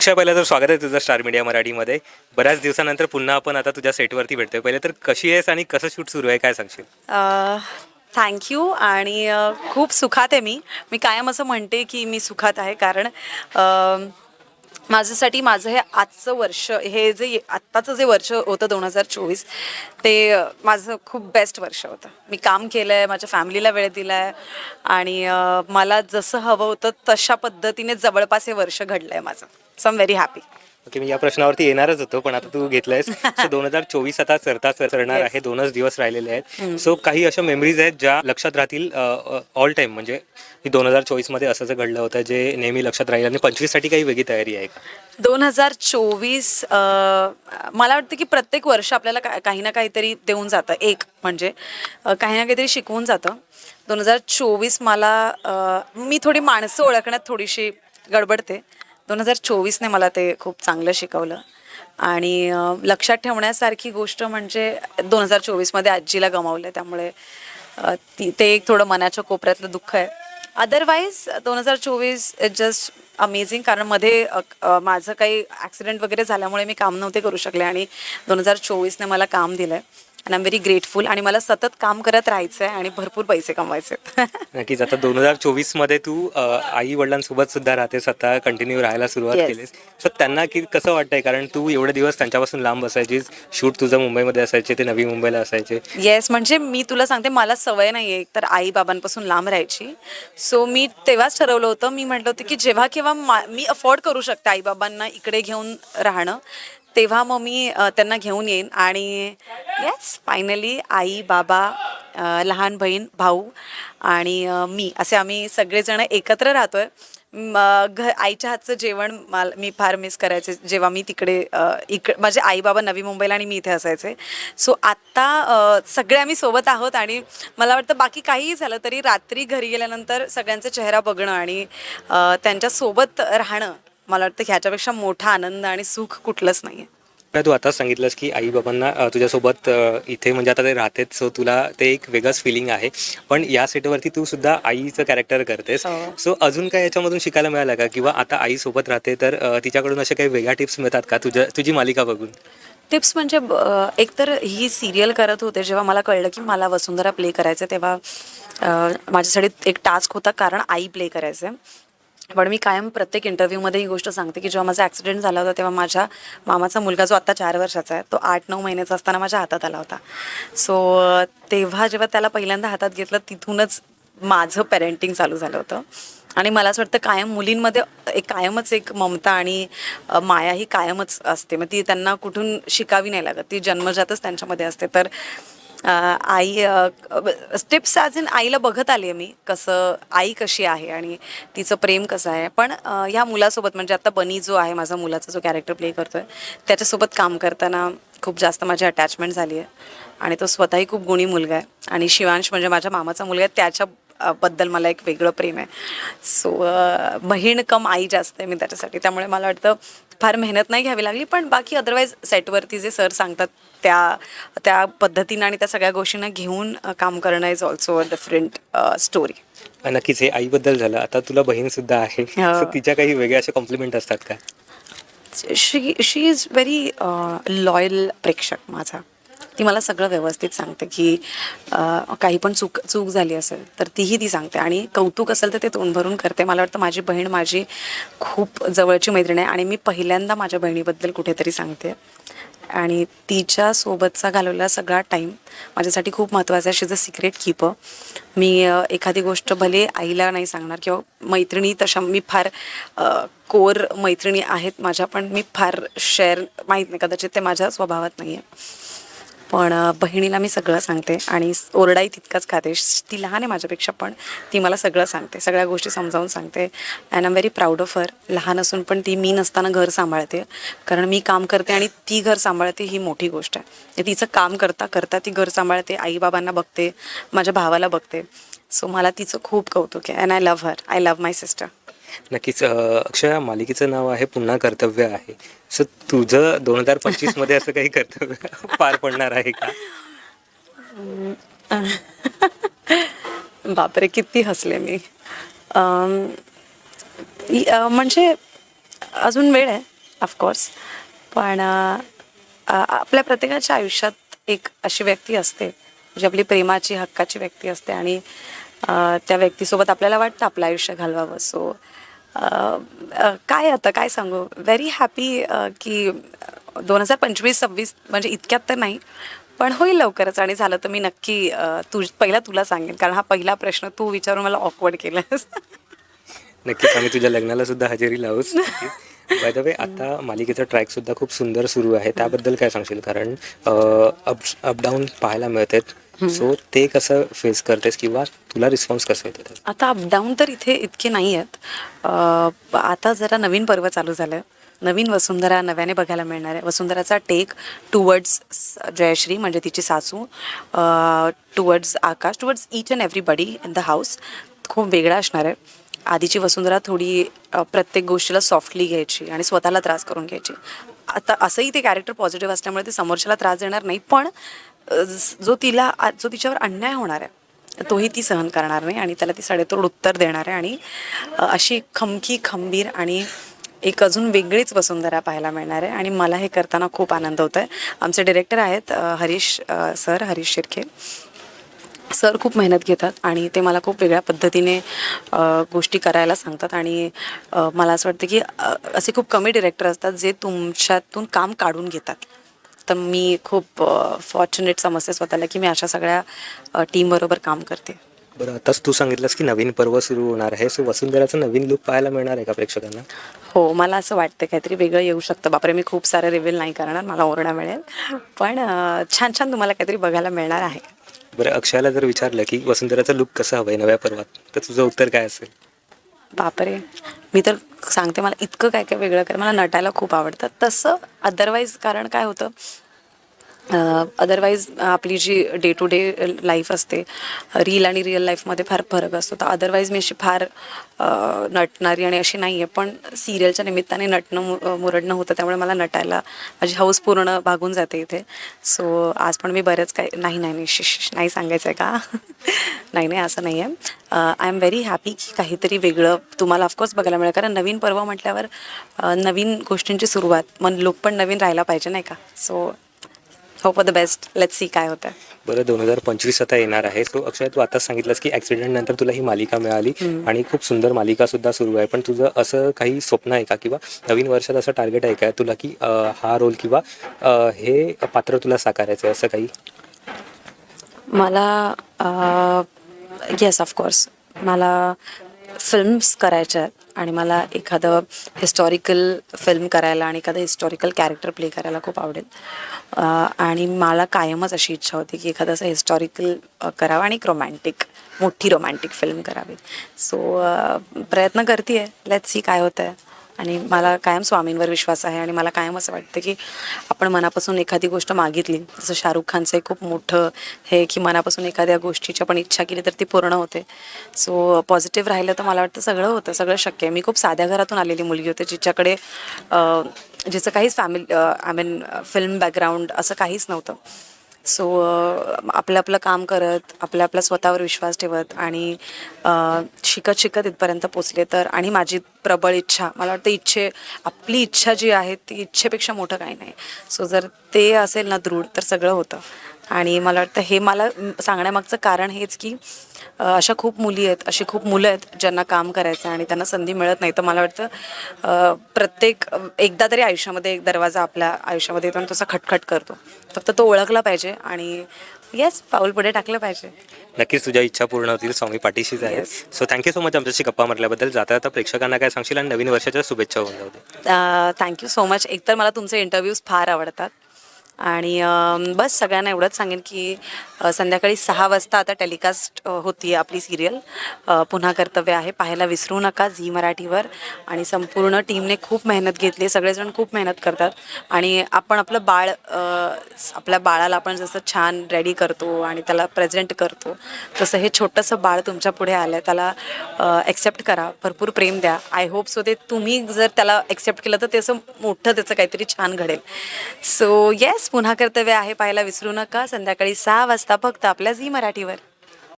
अक्षय पहिलं तर स्वागत आहे तुझं स्टार मीडिया मराठीमध्ये. बऱ्याच दिवसानंतर पुन्हा आपण आता तुझ्या सेटवरती भेटतोय. पहिले तर कशी आहेस आणि कसं शूट सुरू आहे काय सांगशील? थँक्यू आणि अ, खूप सुखात आहे मी. मी कायम असं म्हणते की मी सुखात आहे कारण अ, माझ्यासाठी माझं हे आजचं वर्ष हे जे आत्ताचं जे वर्ष होतं दोन हजार चोवीस ते अ, माझं खूप बेस्ट वर्ष होतं. मी काम केलं आहे माझ्या फॅमिलीला वेळ दिला आहे आणि अ, मला जसं हवं होतं तशा पद्धतीने जवळपास हे वर्ष घडलं आहे माझं. So am very happy okay मी या प्रश्नावरती येणारच होतो पण आता तू घेतलंयस. सो दोन हजार चोवीस आता सरता सरणार आहे दोनच दिवस राहिलेले आहेत. सो काही अशा मेमरीज आहेत ज्या लक्षात राहतील ऑल टाइम म्हणजे दोन हजार चोवीसमध्ये असं घडलं होतं जे नेहमी लक्षात राहील. आणि पंचवीससाठी काही वेगळी तयारी आहे का? दोन हजार चोवीस मला वाटतं की प्रत्येक वर्ष आपल्याला काही ना काहीतरी देऊन जातं. एक म्हणजे काही ना काहीतरी शिकवून जातं. दोन हजार चोवीस मला मी थोडी माणसं ओळखण्यात थोडीशी गडबडते. दोन हजार चोवीसने मला ते खूप चांगलं शिकवलं. आणि लक्षात ठेवण्यासारखी गोष्ट म्हणजे दोन हजार चोवीसमध्ये आजीला गमावलं. त्यामुळे ती ते एक थोडं मनाच्या कोपऱ्यातलं दुःख आहे. अदरवाईज दोन हजार चोवीस इज जस्ट अमेझिंग कारण मध्ये माझं काही ॲक्सिडेंट वगैरे झाल्यामुळे मी काम नव्हते करू शकले आणि दोन हजार चोवीसने मला काम दिलं आहे आणि आय एम व्हेरी ग्रेटफुल आणि मला सतत काम करत राहायचं आहे आणि भरपूर पैसे कमवायचे नक्कीच. आता दोन हजार चोवीसमध्ये तू आई वडिलांसोबत सुद्धा राहतेस आता कंटिन्यू राहायला सुरुवात Yes. केलीस. सो त्यांना की कसं वाटतंय? कारण तू एवढे दिवस त्यांच्यापासून लांब असायचीस. शूट तुझं मुंबईमध्ये असायचे ते नवी मुंबईला असायचे. येस म्हणजे मी तुला सांगते मला सवय नाही आहे तर आई बाबांपासून लांब राहायची. सो मी तेव्हाच ठरवलं होतं. मी म्हटलं होतं की जेव्हा केव्हा मा मी अफोर्ड करू शकते आई बाबांना इकडे घेऊन राहणं तेव्हा मग मी त्यांना घेऊन येईन आणि येस फायनली आई बाबा लहान बहीण भाऊ आणि मी असे आम्ही सगळेजण एकत्र राहतोय. घ आईच्या हातचं जेवण मला मी फार मिस करायचे. जेव्हा मी तिकडे इकडे इक माझे आई बाबा नवी मुंबईला आणि मी इथे असायचे. सो आत्ता सगळे आम्ही सोबत आहोत आणि मला वाटतं बाकी काहीही झालं तरी रात्री घरी गेल्यानंतर सगळ्यांचा चेहरा बघणं आणि त्यांच्यासोबत राहणं मला वाटतं ह्याच्यापेक्षा मोठा आनंद आणि सुख कुठलंच नाही आहे तू आताच सांगितलंस की आई बाबांना तुझ्यासोबत इथे म्हणजे आता ते राहतेत सो तुला ते एक वेगळंच फिलिंग आहे. पण या सेटवरती तू सुद्धा आईचं कॅरेक्टर करतेस. हो. सो अजून काय याच्यामधून शिकायला मिळालं का? किंवा आता आई सोबत राहते तर तिच्याकडून अशा काही वेगळ्या टिप्स मिळतात का? तुझ्या तुझी मालिका बघून. टिप्स म्हणजे एकतर ही सिरियल करत होते जेव्हा मला कळलं की मला वसुंधरा प्ले करायचं तेव्हा माझ्यासाठी एक टास्क होता कारण आई प्ले करायचं. पण मी कायम प्रत्येक इंटरव्ह्यूमध्ये ही गोष्ट सांगते की जेव्हा माझा ॲक्सिडेंट झाला होता तेव्हा माझ्या मामाचा मुलगा जो आत्ता चार वर्षाचा आहे तो आठ नऊ महिन्याचा असताना माझ्या हातात आला होता. सो तेव्हा जेव्हा त्याला पहिल्यांदा हातात घेतलं तिथूनच माझं पेरेंटिंग चालू झालं होतं. आणि मला असं वाटतं कायम मुलींमध्ये एक कायमच एक ममता आणि माया ही कायमच असते. मग ती त्यांना कुठून शिकावी नाही लागत. ती जन्मजातच त्यांच्यामध्ये असते. तर आई स्टेप्स ॲज इन आईला बघत आली आहे मी कसं आई कशी आहे आणि तिचं प्रेम कसं आहे. पण ह्या मुलासोबत म्हणजे आता बनी जो आहे माझा मुलाचा जो कॅरेक्टर प्ले करतो आहे त्याच्यासोबत काम करताना खूप जास्त माझी अटॅचमेंट झाली आहे. आणि तो स्वतःही खूप गुणी मुलगा आहे. आणि शिवांश म्हणजे माझ्या मामाचा मुलगा आहे त्याच्या बद्दल मला एक वेगळं प्रेम आहे. सो बहीण कम आई जास्त आहे मी त्याच्यासाठी. त्यामुळे मला वाटतं फार मेहनत नाही घ्यावी लागली पण बाकी अदरवाईज सेटवरती जे सर सांगतात त्या त्या पद्धतीनं आणि त्या सगळ्या गोष्टींना घेऊन काम करणं is also a different story नक्कीच. हे आईबद्दल झालं. आता तुला बहीण सुद्धा आहे. तिच्या काही वेगळ्या अशा कॉम्प्लिमेंट असतात का? She she is very loyal प्रेक्षक माझा. ती मला सगळं व्यवस्थित सांगते की काही पण चूक चूक झाली असेल तर तीही ती सांगते. आणि कौतुक असेल तर ते तोंड भरून करते. मला वाटतं माझी बहीण माझी खूप जवळची मैत्रीण आहे आणि मी पहिल्यांदा माझ्या बहिणीबद्दल कुठेतरी सांगते. आणि तिच्यासोबतचा घालवलेला सगळा टाईम माझ्यासाठी खूप महत्त्वाचा आहे. शीज अ सिक्रेट कीपर मी एखादी गोष्ट भले आईला नाही सांगणार किंवा मैत्रिणी तशा मी फार कोर मैत्रिणी आहेत माझ्या पण मी फार शेअर माहीत नाही कदाचित ते माझ्या स्वभावात नाही आहे पण बहिणीला मी सगळं सांगते आणि ओरडाई ओरडाही तितकाच खाते. ती लहान आहे माझ्यापेक्षा पण ती मला सगळं सांगते. सगळ्या गोष्टी समजावून सांगते. अँड आम व्हेरी प्राऊड ऑफ हर लहान असून पण ती मी नसताना घर सांभाळते. कारण मी काम करते आणि ती घर सांभाळते ही मोठी गोष्ट आहे. म्हणजे तिचं काम करता करता ती घर सांभाळते आईबाबांना बघते माझ्या भावाला बघते. सो मला तिचं खूप कौतुक आहे. And I love her I love my sister नक्कीच अक्षय मालिकेचं नाव आहे पुन्हा कर्तव्य आहे. सो तुझं दोन हजार पंचवीसमध्ये असं काही कर्तव्य पार पडणार आहे का? बापरे किती हसले मी. म्हणजे अजून वेळ आहे ऑफकोर्स पण आपल्या प्रत्येकाच्या आयुष्यात एक अशी व्यक्ती असते जी आपली प्रेमाची हक्काची व्यक्ती असते आणि त्या व्यक्तीसोबत आपल्याला वाटतं आपलं आयुष्य घालवावं. सो काय आता? काय सांगू? व्हेरी हॅपी की दोन हजार पंचवीस सव्वीस म्हणजे इतक्यात तर नाही पण होईल लवकरच आणि झालं तर मी नक्की अ, तुझ पहिला तुला सांगेन कारण हा पहिला प्रश्न तू विचारून मला ऑकवर्ड केलास. नक्कीच आम्ही तुझ्या लग्नाला सुद्धा हजेरी लावूच बाय द वे आता मालिकेचा ट्रॅक सुद्धा खूप सुंदर सुरू आहे त्याबद्दल काय सांगशील? कारण अप अपडाऊन पाहायला मिळतात सो ते कसं फेस करतेस किंवा तुला रिस्पॉन्स कसं येतो त्याचा? आता अपडाऊन तर इथे इतके नाही आहेत. आता जरा नवीन पर्व चालू झालं. आहे नवीन वसुंधरा नव्याने बघायला मिळणार आहे. वसुंधराचा टेक टुवर्ड्स जयश्री म्हणजे तिची सासू towards Akash towards each and everybody in the house खूप वेगळा असणार आहे. आधीची वसुंधरा थोडी अ, प्रत्येक गोष्टीला सॉफ्टली घ्यायची आणि स्वतःला त्रास करून घ्यायची. आता असंही ते कॅरेक्टर पॉझिटिव्ह असल्यामुळे ते समोरच्याला त्रास देणार नाही पण जो तिला जो तिच्यावर अन्याय होणार आहे तोही ती सहन करणार नाही आणि त्याला ती साडेतोड उत्तर देणार आहे. आणि अशी खमकी खंबीर आणि एक अजून वेगळीच वसुंधरा पाहायला मिळणार आहे. आणि मला हे करताना खूप आनंद होत आहे आमचे डिरेक्टर आहेत हरीश सर हरीश शिर्के. सर खूप मेहनत घेतात आणि ते मला खूप वेगळ्या पद्धतीने गोष्टी करायला सांगतात. आणि मला असं वाटतं की असे खूप कमी डिरेक्टर असतात जे तुमच्यातून काम काढून घेतात. तर मी खूप फॉर्च्युनेट समजते स्वतःला की मी अशा सगळ्या टीमबरोबर काम करते. बरं आताच तू सांगितलंस की नवीन पर्व सुरू होणार आहे. सो वसुंधराचं नवीन लुक पाहायला मिळणार आहे का प्रेक्षकांना? हो मला असं वाटतं काहीतरी वेगळं येऊ शकतं. बापरे मी खूप सारं रिव्हील नाही करणार. मला ओरडा मिळेल. पण छान छान तुम्हाला काहीतरी बघायला मिळणार आहे. बरं अक्षयाला जर विचारलं की वसुंधराचं लुक कसं हवं आहे नव्या पर्वात तर तुझं उत्तर काय असेल? बापरे. मी तर सांगते मला इतकं काय काय वेगळं कर मला नटायला खूप आवडतं. तसं अदरवाईज कारण काय होतं अदरवाईज आपली जी डे टू डे लाईफ असते रील आणि रिअल लाईफमध्ये फार फरक असतो. तर अदरवाईज मी अशी फार नटणारी आणि अशी नाही आहे पण सिरियलच्या निमित्ताने नटणं मु- मुरडणं होतं त्यामुळे मला नटायला माझी हाऊस पूर्ण भागून जाते इथे. सो आज पण मी बरंच काय नाही नाही नाही शिश नाही सांगायचं आहे का? नाही नाही असं नाही आहे आय एम व्हेरी हॅपी की काहीतरी वेगळं तुम्हाला ऑफकोर्स बघायला मिळेल. कारण नवीन पर्व म्हटल्यावर नवीन गोष्टींची सुरुवात मन लोक पण नवीन राहायला पाहिजे नाही का? So hope for the best let's see काय होतं. बरं दोन हजार पंचवीस आता येणार आहे. सो अक्षय तू आताच सांगितलंस की ॲक्सिडेंट नंतर तुला ही मालिका मिळाली आणि खूप सुंदर मालिका सुद्धा सुरू आहे. पण तुझं असं काही स्वप्न आहे का? किंवा नवीन वर्षात असं टार्गेट आहे का तुला की हा रोल किंवा हे पात्र तुला साकारायचं आहे असं काही? मला येस ऑफकोर्स मला फिल्म्स करायच्या आहेत. आणि मला एखादं हिस्टॉरिकल फिल्म करायला आणि एखादं हिस्टॉरिकल कॅरेक्टर प्ले करायला खूप आवडेल. आणि मला कायमच अशी इच्छा होती की एखादं असं हिस्टॉरिकल करावं आणि एक रोमॅन्टिक मोठी रोमॅन्टिक फिल्म करावी. सो प्रयत्न करते आहे लेट सी काय होतं आहे आणि मला कायम स्वामींवर विश्वास आहे आणि मला कायम असं वाटतं की आपण मनापासून एखादी गोष्ट मागितली जसं शाहरुख खानचं एक खूप मोठं हे की मनापासून एखाद्या गोष्टीची आपण इच्छा केली तर ती पूर्ण होते. सो पॉझिटिव्ह राहिलं तर मला वाटतं सगळं होतं सगळं शक्य आहे. मी खूप साध्या घरातून आलेली मुलगी होते जिच्याकडे जिचं काहीच family I mean film background असं काहीच नव्हतं. सो आपलं आपलं काम करत आपल्या आपला स्वतःवर विश्वास ठेवत आणि शिकत शिकत इथपर्यंत पोचले तर आणि माझी प्रबळ इच्छा मला वाटतं इच्छे आपली इच्छा जी आहे ती इच्छेपेक्षा मोठं काही नाही. सो जर ते असेल ना दृढ तर सगळं होतं. आणि मला वाटतं हे मला सांगण्यामागचं कारण हेच की अशा खूप मुली आहेत अशी खूप मुलं आहेत ज्यांना काम करायचं आणि त्यांना संधी मिळत नाही. तर मला वाटतं प्रत्येक एकदा तरी आयुष्यामध्ये एक दरवाजा आपल्या आयुष्यामध्ये येतो आणि तसा खटखट करतो. फक्त तो ओळखला पाहिजे आणि येस पाऊल पुढे टाकलं पाहिजे. नक्कीच तुझ्या इच्छा पूर्ण होतील स्वामी पाठीशीच आहे. सो थँक्यू सो मच आमच्याशी गप्पा मारल्याबद्दल. जाता जाता प्रेक्षकांना काय सांगशील आणि नवीन वर्षाच्या शुभेच्छा होऊन जाऊ थँक्यू सो मच एकतर मला तुमचे इंटरव्ह्यूज फार आवडतात. आणि बस सगळ्यांना एवढंच सांगेन की संध्याकाळी सहा वाजता आता टेलिकास्ट होती आपली सिरियल. पुन्हा कर्तव्य आहे. पाहायला विसरू नका झी मराठीवर. आणि संपूर्ण टीमने खूप मेहनत घेतली. सगळेजण खूप मेहनत करतात. आणि आपण आपलं बाळ आपल्या बाळाला आपण जसं छान रेडी करतो आणि त्याला प्रेझेंट करतो तसं हे छोटंसं बाळ तुमच्यापुढे आलं आहे त्याला ॲक्सेप्ट करा. भरपूर प्रेम द्या. आय होप सो ते तुम्ही जर त्याला ॲक्सेप्ट केलं तर ते असं मोठं त्याचं काहीतरी छान घडेल. सो येस पुन्हा कर्तव्य आहे पाहायला विसरू नका. संध्याकाळी सहा वाजता फक्त आपल्या झी मराठीवर.